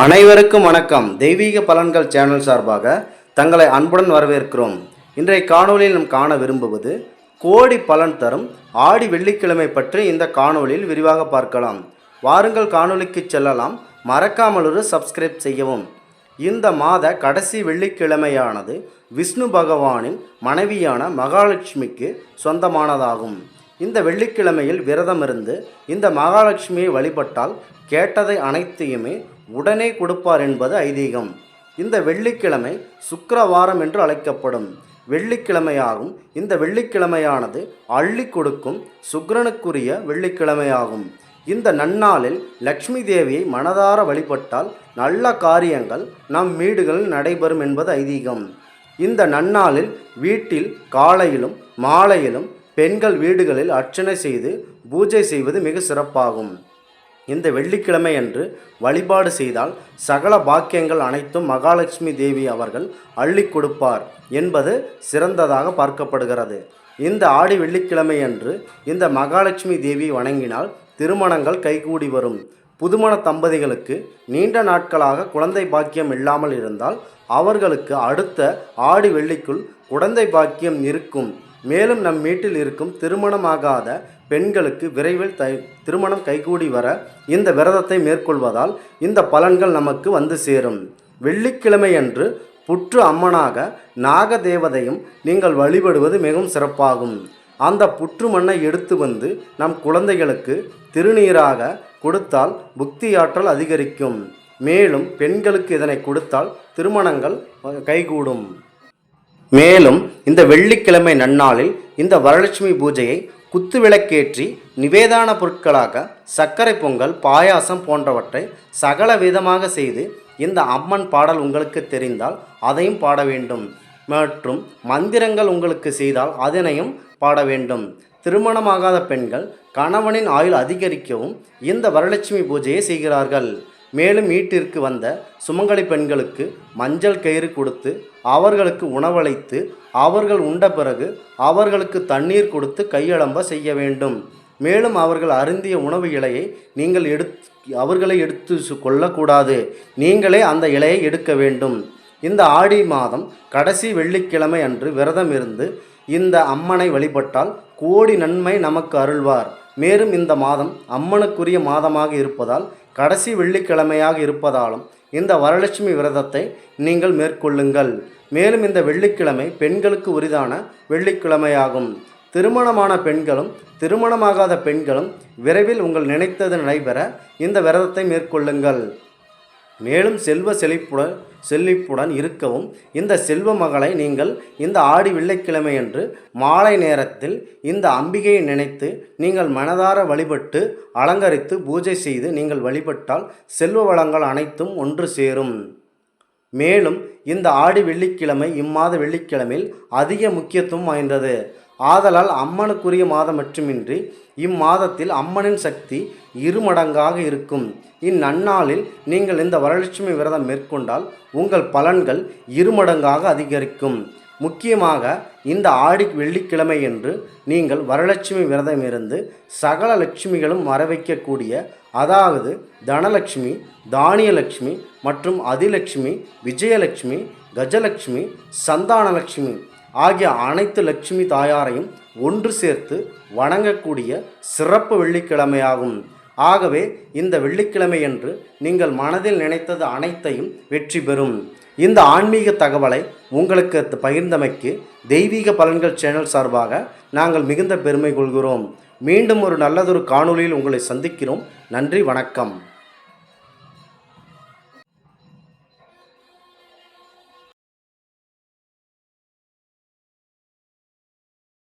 அனைவருக்கும் வணக்கம். தெய்வீக பலன்கள் சேனல் சார்பாக தங்களை அன்புடன் வரவேற்கிறோம். இன்றைய காணொலியில் நாம் காண விரும்புவது கோடி பலன் தரும் ஆடி வெள்ளிக்கிழமை பற்றி இந்த காணொளியில் விரிவாக பார்க்கலாம். வாருங்கள் காணொலிக்கு செல்லலாம். மறக்காமல் ஒரு சப்ஸ்கிரைப் செய்யவும். இந்த மாத கடைசி வெள்ளிக்கிழமையானது விஷ்ணு பகவானின் மனைவியான மகாலட்சுமிக்கு சொந்தமானதாகும். இந்த வெள்ளிக்கிழமையில் விரதமிருந்து இந்த மகாலட்சுமியை வழிபட்டால் கேட்டதை அனைத்தையுமே உடனே கொடுப்பார் என்பது ஐதீகம். இந்த வெள்ளிக்கிழமை சுக்கரவாரம் என்று அழைக்கப்படும் வெள்ளிக்கிழமையாகும். இந்த வெள்ளிக்கிழமையானது அள்ளி கொடுக்கும் சுக்கரனுக்குரிய வெள்ளிக்கிழமையாகும். இந்த நன்னாளில் லக்ஷ்மி தேவியை மனதார வழிபட்டால் நல்ல காரியங்கள் நம் வீடுகளில் நடைபெறும் என்பது ஐதீகம். இந்த நன்னாளில் வீட்டில் காலையிலும் மாலையிலும் பெண்கள் வீடுகளில் அர்ச்சனை செய்து பூஜை செய்வது மிக சிறப்பாகும். இந்த வெள்ளிக்கிழமை அன்று வழிபாடு செய்தால் சகல பாக்கியங்கள் அனைத்தும் மகாலட்சுமி தேவி அவர்கள் அள்ளி கொடுப்பார் என்பது சிறந்ததாக பார்க்கப்படுகிறது. இந்த ஆடி வெள்ளிக்கிழமை அன்று இந்த மகாலட்சுமி தேவி வணங்கினால் திருமணங்கள் கைகூடி வரும். புதுமண தம்பதிகளுக்கு நீண்ட நாட்களாக குழந்தை பாக்கியம் இல்லாமல் இருந்தால் அவர்களுக்கு அடுத்த ஆடி வெள்ளிக்குள் குழந்தை பாக்கியம் இருக்கும். மேலும் நம் வீட்டில் இருக்கும் திருமணமாகாத பெண்களுக்கு விரைவில் தை திருமணம் கைகூடி வர இந்த விரதத்தை மேற்கொள்வதால் இந்த பலன்கள் நமக்கு வந்து சேரும். வெள்ளிக்கிழமையன்று புற்று அம்மனாக நாகதேவதையும் நீங்கள் வழிபடுவது மிகவும் சிறப்பாகும். அந்த புற்று மண்ணை எடுத்து வந்து நம் குழந்தைகளுக்கு திருநீராக கொடுத்தால் புக்தியாற்றல் அதிகரிக்கும். மேலும் பெண்களுக்கு இதனை கொடுத்தால் திருமணங்கள் கைகூடும். மேலும் இந்த வெள்ளிக்கிழமை நன்னாளில் இந்த வரலட்சுமி பூஜையை குத்துவிளக்கேற்றி நிவேதான பொருட்களாக சர்க்கரை பொங்கல் பாயாசம் போன்றவற்றை சகல விதமாக செய்து இந்த அம்மன் பாடல் உங்களுக்கு தெரிந்தால் அதையும் பாட வேண்டும். மற்றும் மந்திரங்கள் உங்களுக்கு செய்தால் அதனையும் பாட வேண்டும். திருமணமாகாத பெண்கள் கணவனின் ஆயுள் அதிகரிக்கவும் இந்த வரலட்சுமி பூஜையை செய்கிறார்கள். மேலும் வீட்டிற்கு வந்த சுமங்கலி பெண்களுக்கு மஞ்சள் கயிறு கொடுத்து அவர்களுக்கு உணவளித்து அவர்கள் உண்ட பிறகு அவர்களுக்கு தண்ணீர் கொடுத்து கையளம்ப செய்ய வேண்டும். மேலும் அவர்கள் அருந்திய உணவு இலையை நீங்கள் எடுத்து அவர்களை எடுத்து கொள்ளக்கூடாது. நீங்களே அந்த இலையை எடுக்க வேண்டும். இந்த ஆடி மாதம் கடைசி வெள்ளிக்கிழமை அன்று விரதம் இருந்து இந்த அம்மனை வழிபட்டால் கோடி நன்மை நமக்கு அருள்வார். மேலும் இந்த மாதம் அம்மனுக்குரிய மாதமாக இருப்பதால் கடைசி வெள்ளிக்கிழமையாக இருப்பதாலும் இந்த வரலட்சுமி விரதத்தை நீங்கள் மேற்கொள்ளுங்கள். மேலும் இந்த வெள்ளிக்கிழமை பெண்களுக்கு உரிதான வெள்ளிக்கிழமையாகும். திருமணமான பெண்களும் திருமணமாகாத பெண்களும் விரைவில் உங்கள் நினைத்தது நடைபெற இந்த விரதத்தை மேற்கொள்ளுங்கள். மேலும் செல்வ செழிப்புடன் செழிப்புடன் இருக்கவும் இந்த செல்வ மகளை நீங்கள் இந்த ஆடி வெள்ளிக்கிழமையன்று மாலை நேரத்தில் இந்த அம்பிகையை நினைத்து நீங்கள் மனதார வழிபட்டு அலங்கரித்து பூஜை செய்து நீங்கள் வழிபட்டால் செல்வ வளங்கள் அனைத்தும் ஒன்று சேரும். மேலும் இந்த ஆடி வெள்ளிக்கிழமை இம்மாத வெள்ளிக்கிழமையில் அதிக முக்கியத்துவம் வாய்ந்தது. ஆதலால் அம்மனுக்குரிய மாதம் மட்டுமின்றி இம்மாதத்தில் அம்மனின் சக்தி இருமடங்காக இருக்கும். இந்நன்னாளில் நீங்கள் இந்த வரலட்சுமி விரதம் மேற்கொண்டால் உங்கள் பலன்கள் இருமடங்காக அதிகரிக்கும். முக்கியமாக இந்த ஆடி வெள்ளிக்கிழமை என்று நீங்கள் வரலட்சுமி விரதம் இருந்து சகல லட்சுமிகளும் வரவைக்கக்கூடிய அதாவது தனலட்சுமி தானியலட்சுமி மற்றும் அதிலட்சுமி விஜயலட்சுமி கஜலட்சுமி சந்தானலட்சுமி ஆகிய அனைத்து லட்சுமி தாயாரையும் ஒன்று சேர்த்து வணங்கக்கூடிய சிறப்பு வெள்ளிக்கிழமையாகும். ஆகவே இந்த வெள்ளிக்கிழமையன்று நீங்கள் மனதில் நினைத்தது அனைத்தையும் வெற்றி பெறும். இந்த ஆன்மீக தகவலை உங்களுக்கு பகிர்ந்தமைக்கு தெய்வீக பலன்கள் சேனல் சார்பாக நாங்கள் மிகுந்த பெருமை கொள்கிறோம். மீண்டும் ஒரு நல்லதொரு காணொளியில் உங்களை சந்திக்கிறோம். நன்றி வணக்கம்.